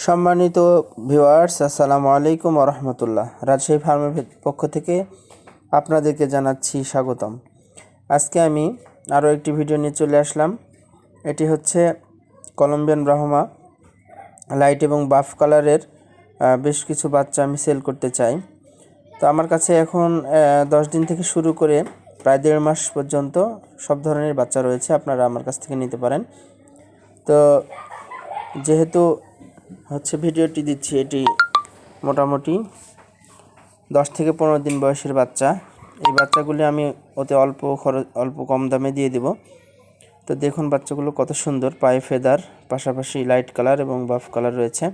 সম্মানিত ভিউয়ার্স, আসসালামু আলাইকুম রহমতুল্লাহ রাজশাহী ফার্মের পক্ষ থেকে আপনাদেরকে জানাচ্ছি স্বাগতম। আজকে আমি আরও একটি ভিডিও নিয়ে চলে আসলাম। এটি হচ্ছে কলম্বিয়ান ব্রাহ্মা লাইট এবং বাফ কালারের বেশ কিছু বাচ্চা আমি সেল করতে চাই। তো আমার কাছে এখন দশ দিন থেকে শুরু করে প্রায় দেড় মাস পর্যন্ত সব ধরনের বাচ্চা রয়েছে। আপনারা আমার কাছ থেকে নিতে পারেন। তো যেহেতু হচ্ছে ভিডিওটি দিচ্ছি এটি মোটামুটি দশ থেকে পনেরো দিন বয়সের বাচ্চা। এই বাচ্চাগুলি আমি ওতে অল্প খরচ, অল্প কম দামে দিয়ে দেব। তো দেখুন বাচ্চাগুলো কত সুন্দর, পায়ে ফেদার, পাশাপাশি লাইট কালার এবং বাফ কালার রয়েছে।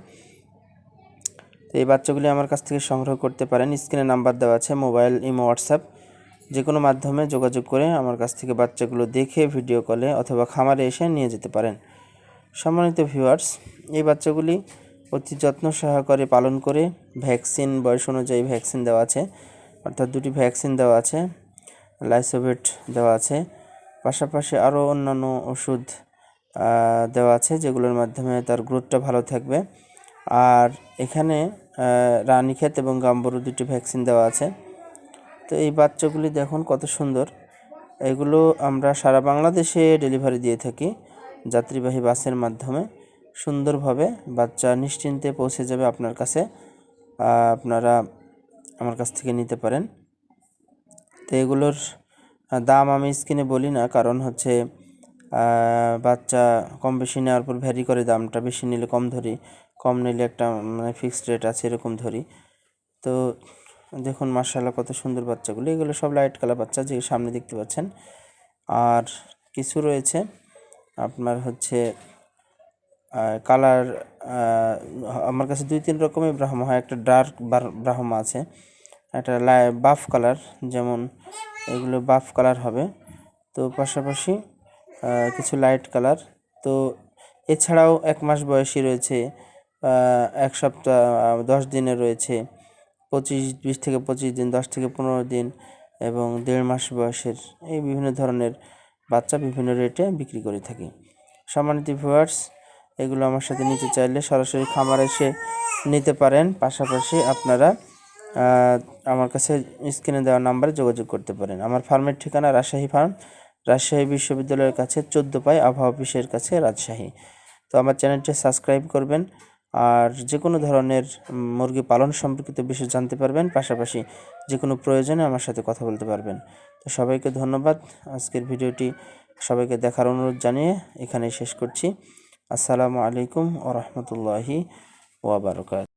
তো এই বাচ্চাগুলি আমার কাছ থেকে সংগ্রহ করতে পারেন। স্ক্রিনে নাম্বার দেওয়া আছে, মোবাইল, ইমো, হোয়াটসঅ্যাপ। যে কোনো মাধ্যমে যোগাযোগ করে আমার কাছ থেকে বাচ্চাগুলো দেখে, ভিডিও কলে অথবা খামারে এসে নিয়ে যেতে পারেন। সম্মানিত ভিউয়ার্স, এই বাচ্চাগুলি অতি যত্ন সহকারে পালন করে ভ্যাকসিন বয়স অনুযায়ী ভ্যাকসিন দেওয়া আছে। অর্থাৎ দুটি ভ্যাকসিন দেওয়া আছে, লাইসোভেট দেওয়া আছে, পাশাপাশি আরও অন্যান্য ওষুধ দেওয়া আছে যেগুলোর মাধ্যমে তার গ্রোথটা ভালো থাকবে। আর এখানে রানীক্ষেত এবং গাম্বরু দুটি ভ্যাকসিন দেওয়া আছে। তো এই বাচ্চাগুলি দেখুন কত সুন্দর। এগুলো আমরা সারা বাংলাদেশে ডেলিভারি দিয়ে থাকি। যাত্রীবাহী বাসের মাধ্যমে সুন্দরভাবে বাচ্চা নিশ্চিন্তে পৌঁছে যাবে আপনার কাছে আপনারা আমার কাছ থেকে নিতে পারেন। তো এগুলোর দাম আমি স্ক্রিনে বলি না, কারণ হচ্ছে বাচ্চা কম বেশি নেওয়ার পর ভ্যারি করে দামটা বেশি নিলে কম ধরি, কম নিলে একটা মানে ফিক্সড রেট আছে এরকম ধরি। তো দেখুন মার্শাল্লাহ কত সুন্দর বাচ্চাগুলো। এগুলো সব লাইট কালার বাচ্চা, যে সামনে দেখতে পাচ্ছেন। আর কিছু রয়েছে আপনার হচ্ছে কালার আমার কাছে দুই তিন রকমের ব্রাহ্মা হয়। একটা ডার্ক ব্রাহ্মা আছে, একটা বাফ কালার যেমন এগুলো বাফ কালার হবে। তো পাশাপাশি কিছু লাইট কালার তো এছাড়াও এক মাস বয়সী রয়েছে এক সপ্তাহ, দশ দিনে রয়েছে, পঁচিশ, বিশ থেকে পঁচিশ দিন, দশ থেকে পনেরো দিন এবং দেড় মাস বয়সের। এই বিভিন্ন ধরনের বাচ্চা বিভিন্ন রেটে বিক্রি করে থাকি। সম্মানিত ভিউয়ার্স এগুলো আমার সাথে নিতে চাইলে সরাসরি খামার এসে নিতে পারেন। পাশাপাশি আপনারা আমার কাছে স্ক্রিনে দেওয়া নাম্বারে যোগাযোগ করতে পারেন। আমার ফার্মের ঠিকানা রাজশাহী ফার্ম, রাজশাহী বিশ্ববিদ্যালয়ের কাছে চোদ্দ পাই আবহাওয়া অফিসের কাছে রাজশাহী। তো আমার চ্যানেলটি সাবস্ক্রাইব করবেন আর যে কোনো ধরনের মুরগি পালন সম্পর্কিত বিষয় জানতে পারবেন, পাশাপাশি যে কোনো প্রয়োজনে আমার সাথে কথা বলতে পারবেন। তো সবাইকে ধন্যবাদ। আজকের ভিডিওটি সবাইকে দেখার অনুরোধ জানিয়ে এখানেই শেষ করছি। আসসালামু আলাইকুম ও রহমতুল্লাহি ওয়াবারকাত